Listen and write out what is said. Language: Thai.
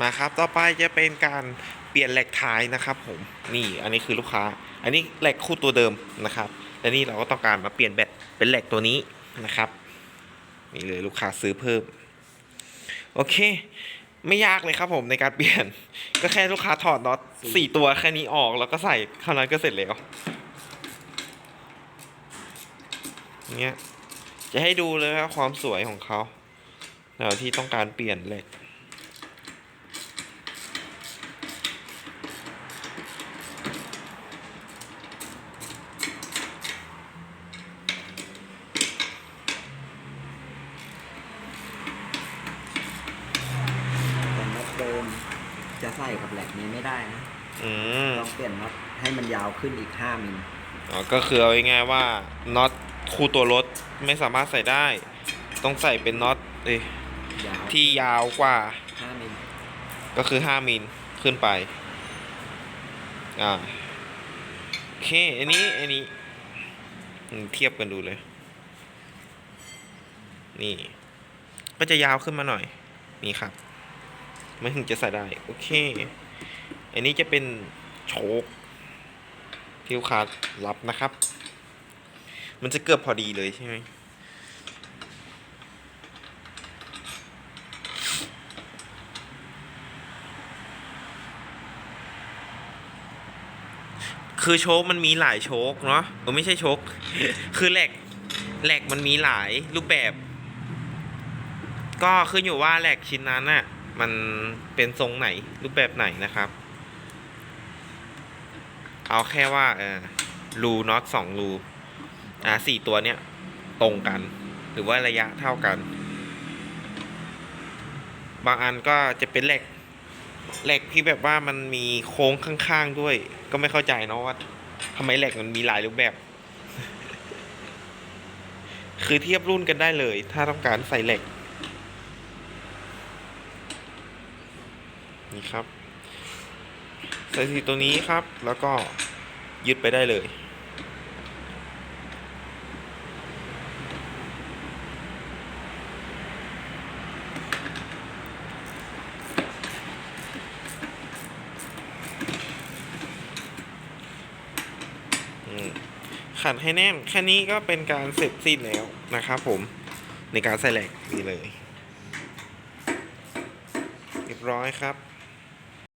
มาครับ ต่อไปจะเป็นการเปลี่ยนแหลกท้ายนะครับผม นี่อันนี้คือลูกค้า อันนี้แหลกคู่ตัวเดิมนะครับ และนี่เราก็ต้องการมาเปลี่ยนแบตเป็นแหลกตัวนี้นะครับ นี่เลยลูกค้าซื้อเพิ่ม โอเค ไม่ยากเลยครับผมในการเปลี่ยน ก็แค่ลูกค้าถอดน็อตสี่ตัวแค่นี้ออกแล้วก็ใส่เท่านั้นก็เสร็จแล้วเนี้ยจะให้ดูเลยว่าความสวยของเขาแล้วที่ต้องการเปลี่ยนเหล็ก แต่น็อตเดิมจะ ใส่กับแหลกนี้ไม่ได้นะอืมต้องเปลี่ยนน็อตให้มันยาวขึ้นอีก5มิลอ๋อก็คือเอาง่ายๆว่าน็อตคู่ตัวรถไม่สามารถใส่ได้ ต้องใส่เป็นน็อตเอ้ยยาวที่ยาวกว่า5มิลก็คือ 5มิลขึ้นไป อ่า โอเค อันนี้ อันนี้อืมเทียบกันดูเลย นี่ ก็จะยาวขึ้นมาหน่อย นี่ครับ ไม่ถึงจะใส่ได้ โอเค อันนี้จะเป็นโชคที่ลูกค้ารับนะครับ มันจะเกือบพอดีเลยใช่ไหมคือโชคมันมีหลายโชคเนาะเออไม่ใช่โชค คือแหลกแหลกมันมีหลายรูปแบบ ก็ขึ้นอยู่ว่าแหลกชิ้นนั้นน่ะ มันเป็นทรงไหนรูปแบบไหนนะครับ เอาแค่ว่าเออรูน็อตสองรูอ่าสี่ตัวเนี้ยตรงกัน หรือว่าระยะเท่ากัน บางอันก็จะเป็นเหล็กเหล็กที่แบบว่ามันมีโค้งข้างๆด้วย ก็ไม่เข้าใจเนาะว่าทำไมเหล็กมันมีหลายรูปแบบ คือเทียบรุ่นกันได้เลย ถ้าต้องการใส่เหล็ก นี่ครับใส่สีตัวนี้ครับ แล้วก็ยึดไปได้เลย ขัดให้แน่น แค่นี้ก็เป็นการเสร็จสิ้นแล้วนะครับผม ในการใส่แหลกนี่เลย เรียบร้อยครับ